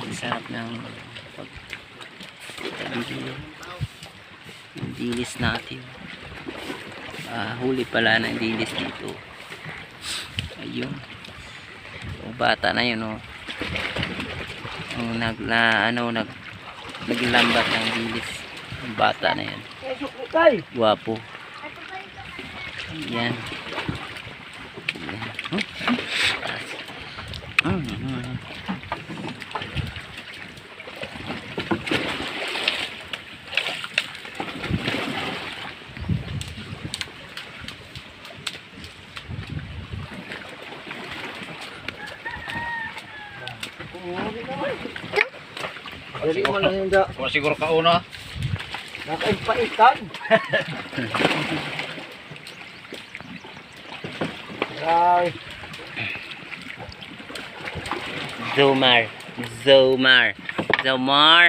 Ang sarap ng pag tabi ng dilis natin. Ah, huli pala ng dilis dito. Ayun. O bata na yun, oh. Ang nag, na, ano, nag, naglambat ng dilis. Ang bata na yan. Guwapo. Yan. Yan. Hmm? Hmm, hmm. Dali mo lang yung da. Kung siguro ka una. Nakaimpaitan. Ay, Zomar. Zomar. Zomar.